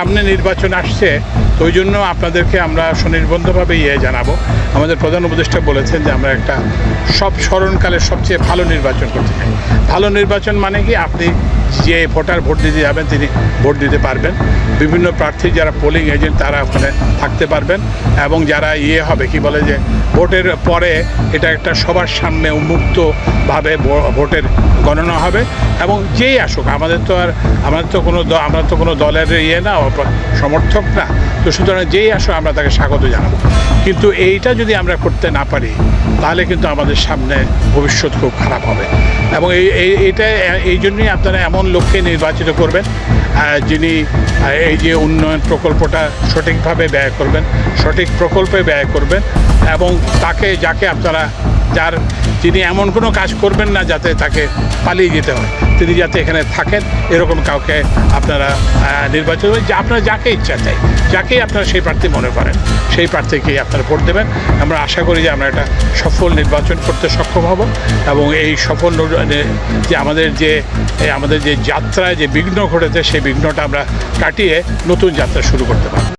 সামনে নির্বাচন আসছে, তো ওই জন্য আপনাদেরকে আমরা সুনির্বন্ধভাবে ইয়ে জানাব। আমাদের প্রধান উপদেষ্টা বলেছেন যে আমরা একটা সব স্মরণকালে সবচেয়ে ভালো নির্বাচন করতে চাই। ভালো নির্বাচন মানে কি? আপনি যে ভোটার ভোট দিতে যাবেন, তিনি ভোট দিতে পারবেন। বিভিন্ন প্রার্থী যারা পোলিং এজেন্ট তারা ওখানে থাকতে পারবেন এবং যারা ইয়ে হবে, কি বলে যে, ভোটের পরে এটা একটা সবার সামনে উন্মুক্তভাবে ভোটের গণনা হবে এবং যেই আসুক, আমাদের তো আর, আমাদের তো কোনো আমরা তো কোনো দলের ইয়ে না সমর্থক না। তো সুতরাং যেই আসুক, আমরা তাকে স্বাগত জানাব। কিন্তু এইটা যদি আমরা করতে না পারি, তাহলে কিন্তু আমাদের সামনে ভবিষ্যৎ খুব খারাপ হবে। এবং এই- এইটা, এই জন্যই আপনারা এমন লোককে নির্বাচিত করবেন যিনি এই যে উন্নয়ন প্রকল্পটা সঠিকভাবে ব্যয় করবেন, সঠিক প্রকল্পে ব্যয় করবেন এবং তাকে, যাকে আপনারা যার যিনি এমন কোনো কাজ করবেন না যাতে তাকে পালিয়ে যেতে হয়। তিনি যাতে এখানে থাকেন, এরকম কাউকে আপনারা নির্বাচন যে, আপনারা যাকে ইচ্ছা চাই যাকেই আপনারা সেই প্রার্থী মনে করেন, সেই প্রার্থীকেই আপনারা ভোট দেবেন। আমরা আশা করি যে আমরা একটা সফল নির্বাচন করতে সক্ষম হব এবং এই সফল যে আমাদের যে আমাদের যে যাত্রায় যে বিঘ্ন ঘটেছে, সেই বিঘ্নটা আমরা কাটিয়ে নতুন যাত্রা শুরু করতে পারব।